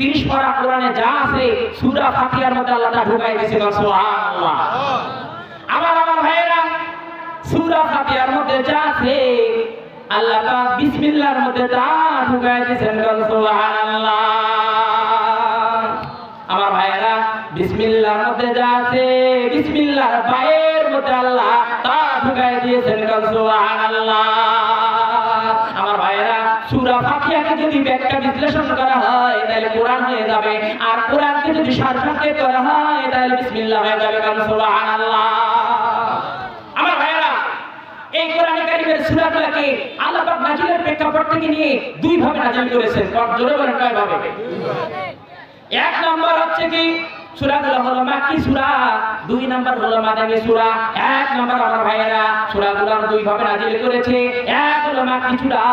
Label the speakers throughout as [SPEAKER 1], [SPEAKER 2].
[SPEAKER 1] তিরিশ পারা কোরআনে যা আছে, সূরা ফাতিহার মধ্যে আল্লাহ তা ঢুকাই দিয়েছে, সুবহানাল্লাহ। আমার আমার ভাইয়েরা, সূরা ফাতিহার মধ্যে যা আছে, আল্লাহ পাক বিসমিল্লাহর মধ্যে তা ঢুকাই দিয়েছেন সুবহানাল্লাহ। আমার ভাইয়েরা বিসমিল্লাহর মধ্যে যা আছে বিসমিল্লাহর পায়ের মধ্যে আল্লাহ তা ঢুকাই দিয়েছেন সুবহানাল্লাহ। ফাতিহাকে যদি ব্যাখ্যা বিশ্লেষণ করা হয়, তাহলে কোরআন হয়ে যাবে। আর কোরআনকে যদি সারসংক্ষেপ করা হয়, তাহলে বিসমিল্লাহ হয়ে যাবে। কারণ সুবহানাল্লাহ। আমার ভাইয়েরা, এই কোরআনে কারিমের সূরাগুলোকে আল্লাহ পাক নাজিলের প্রেক্ষাপট থেকে নিয়ে দুই ভাবে নাজিল করেছেন। জোরে বলেন কয় ভাবে এক নম্বর হচ্ছে কি? হলো সূরা। দুই নম্বর হলো সূরা, এক নম্বর আমার ভাইয়েরা দুই ভাবে নাজিল করেছে। এক হলো সূরা।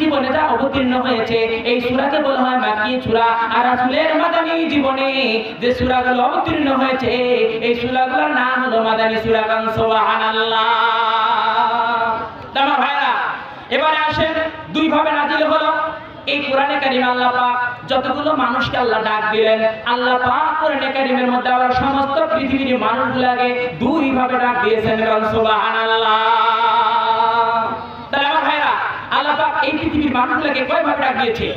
[SPEAKER 1] জীবনে যা অবতীর্ণ হয়েছে, এই সূরাকে বলা হয় সূরা। আর জীবনে যে সূরাগুলো অবতীর্ণ হয়েছে, এই সূরাগুলোর নাম হলো মাদানী সূরা গান, সুবহানাল্লাহ। আমার ভাইয়েরা, এবারে আসেন, দুই ভাবে নাজিল এই কোরআনে কারিম আল্লাহ পাক যতগুলো মানুষকে আল্লাহ ডাক দিলেন, আল্লাহ পাক কোরআনে কারিমের মধ্যে আবার সমস্ত পৃথিবীর মানুষগুলোকে দুই ভাবে ডাক দিয়েছেন কারণ সুবহানাল্লাহ। তাহলে আমার ভাইরা, আল্লাহ পাক এই পৃথিবীর মানুষগুলোকে কয় ভাবে ডাক দিয়েছে?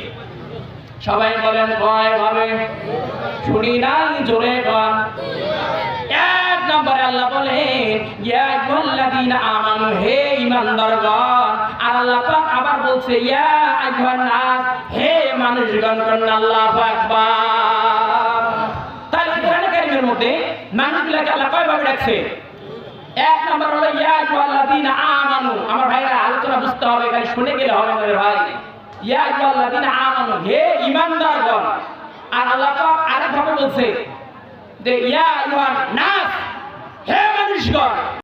[SPEAKER 1] সবাই বলেন কয় ভাবে শুনি নাই জোরে এক নম্বরে আল্লাহ বলেন হে ঈমানদারগণ। আর আল্লাহ পাক আবার বলছে আইয়ুহান হে মানুষগণ করুন আল্লাহু আকবার। তাহলে কোরআন কারীমের মধ্যে মানুষগুলোকে আল্লাহ কয় ভাবে ডাকছে? এক নম্বর হলো, ইয়া আইয়ুহাল্লাযীনা আমানু। আমার ভাইরা, আলোচনা বুঝতে হবে, খালি শুনে গেলে হবে না রে ভাই। ইয়া আইয়ুহাল্লাযীনা আমানু, হে ঈমানদারগণ। আর আল্লাহ পাক আরেক ভাবে বলছে যে, ইয়া ইউহান নাস হে মানুষগণ!